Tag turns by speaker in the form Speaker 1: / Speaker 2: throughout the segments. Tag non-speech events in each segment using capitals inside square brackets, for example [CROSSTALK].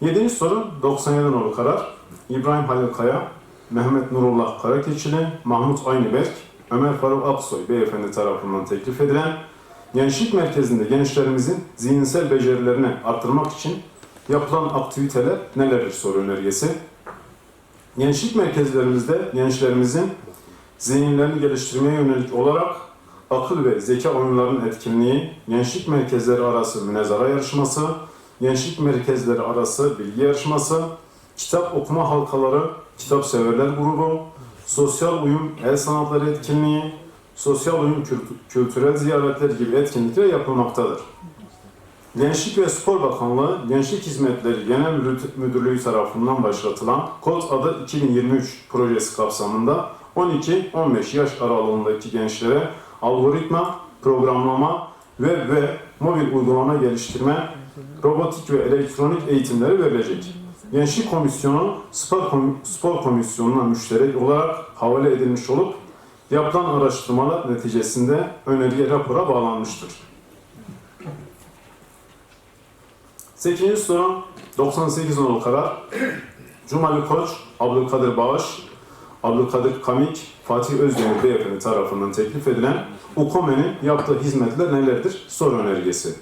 Speaker 1: Yedinci soru 97 nolu karar. İbrahim Halil Kaya, Mehmet Nurullah Karakeçili, Mahmut Aynıberk, Ömer Faruk Aksoy beyefendi tarafından teklif edilen Gençlik Merkezi'nde gençlerimizin zihinsel becerilerini arttırmak için yapılan aktiviteler nelerdir soru önergesi. Gençlik merkezlerimizde gençlerimizin zihinlerini geliştirmeye yönelik olarak akıl ve zeka oyunlarının etkinliği, gençlik merkezleri arası münezara yarışması, gençlik merkezleri arası bilgi yarışması, kitap okuma halkaları, kitap severler grubu, sosyal uyum el sanatları etkinliği, sosyal uyum kültü- kültürel ziyaretler gibi etkinlikler yapılmaktadır. Gençlik ve Spor Bakanlığı Gençlik Hizmetleri Genel Müdür- Müdürlüğü tarafından başlatılan Kod Adı 2023 projesi kapsamında 12-15 yaş aralığındaki gençlere algoritma, programlama, web ve mobil uygulama geliştirme, robotik ve elektronik eğitimleri verilecek. Gençlik Komisyonu Spor, Kom- Spor Komisyonu'na müşterek olarak havale edilmiş olup yapılan araştırmalar neticesinde öneriye rapora bağlanmıştır. 8. soru 98 nolu karar. Cumali Koç, Abdülkadir Bağış, Abdülkadir Kamik, Fatih Özdemir Beyefendi tarafından teklif edilen UKOME'nin yaptığı hizmetler nelerdir? Soru önergesi.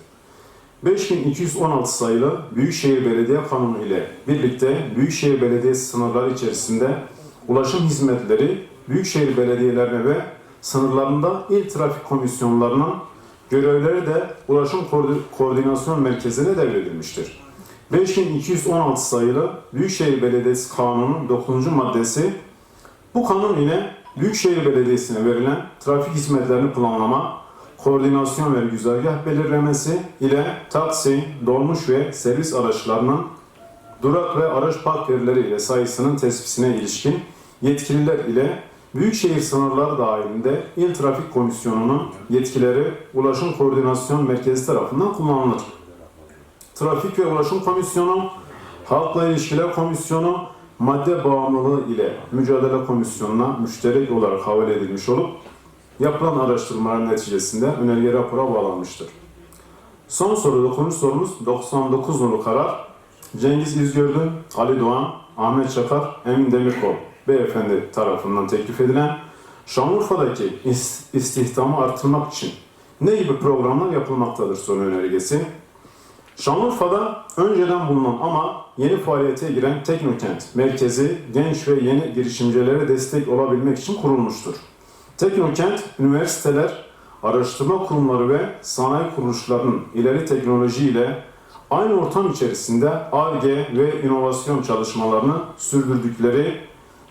Speaker 1: 5216 sayılı Büyükşehir Belediye Kanunu ile birlikte Büyükşehir Belediyesi sınırları içerisinde ulaşım hizmetleri Büyükşehir Belediyelerine ve sınırlarında il trafik komisyonlarının görevleri de Ulaşım Koordi- Koordinasyon Merkezi'ne devredilmiştir. 5216 sayılı Büyükşehir Belediyesi Kanunu'nun 9. maddesi bu kanun ile Büyükşehir Belediyesi'ne verilen trafik hizmetlerini planlama, koordinasyon ve güzergah belirlemesi ile taksi, dolmuş ve servis araçlarının durak ve araç park yerleri ile sayısının tespitine ilişkin yetkililer ile Büyükşehir sınırları dahilinde İl Trafik Komisyonu'nun yetkileri Ulaşım Koordinasyon Merkezi tarafından kullanılır. Trafik ve Ulaşım Komisyonu, Halkla İlişkiler Komisyonu, Madde Bağımlılığı ile Mücadele Komisyonu'na müşterek olarak havale edilmiş olup, yapılan araştırmalar neticesinde önerge rapora bağlanmıştır. Son soru 9. sorumuz 99 nolu karar. Cengiz İzgördü, Ali Doğan, Ahmet Çakar, Emin Demirkol beyefendi tarafından teklif edilen Şanlıurfa'daki is- istihdamı artırmak için ne gibi programlar yapılmaktadır soru önergesi. Şanlıurfa'da önceden bulunan ama yeni faaliyete giren Teknokent merkezi genç ve yeni girişimcilere destek olabilmek için kurulmuştur. Teknokent, üniversiteler, araştırma kurumları ve sanayi kuruluşlarının ileri teknolojiyle aynı ortam içerisinde ARGE ve inovasyon çalışmalarını sürdürdükleri,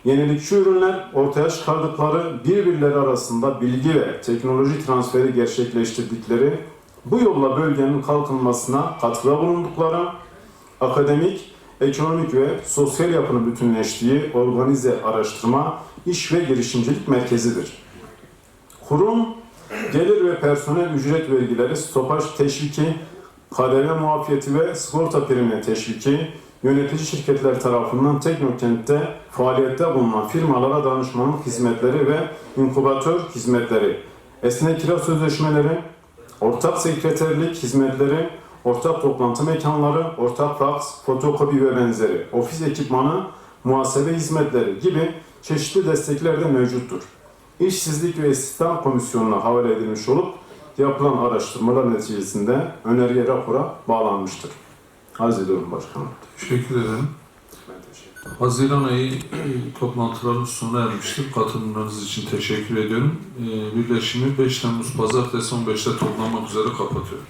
Speaker 1: yenilikçi ürünler ortaya çıkardıkları, birbirleri arasında bilgi ve teknoloji transferi gerçekleştirdikleri, bu yolla bölgenin kalkınmasına katkıda bulundukları, akademik, ekonomik ve sosyal yapının bütünleştiği organize araştırma, iş ve girişimcilik merkezidir. Kurum, gelir ve personel ücret vergileri, stopaj teşviki, KDV muafiyeti ve sigorta primi teşviki, yönetici şirketler tarafından Teknokent'te faaliyette bulunan firmalara danışmanlık hizmetleri ve inkubatör hizmetleri, esnek kira sözleşmeleri, ortak sekreterlik hizmetleri, ortak toplantı mekanları, ortak faks, fotokopi ve benzeri, ofis ekipmanı, muhasebe hizmetleri gibi çeşitli destekler de mevcuttur. İşsizlik ve İstihdam Komisyonu'na havale edilmiş olup yapılan araştırmalar neticesinde önerge rapora bağlanmıştır. Arz ediyorum başkanım.
Speaker 2: Teşekkür ederim. Haziran ayı [CLEARS THROAT] toplantılarımız sona ermiştir. Katılımlarınız için teşekkür ediyorum. E, Birleşimi 5 Temmuz Pazartesi 15'te toplanmak üzere kapatıyorum.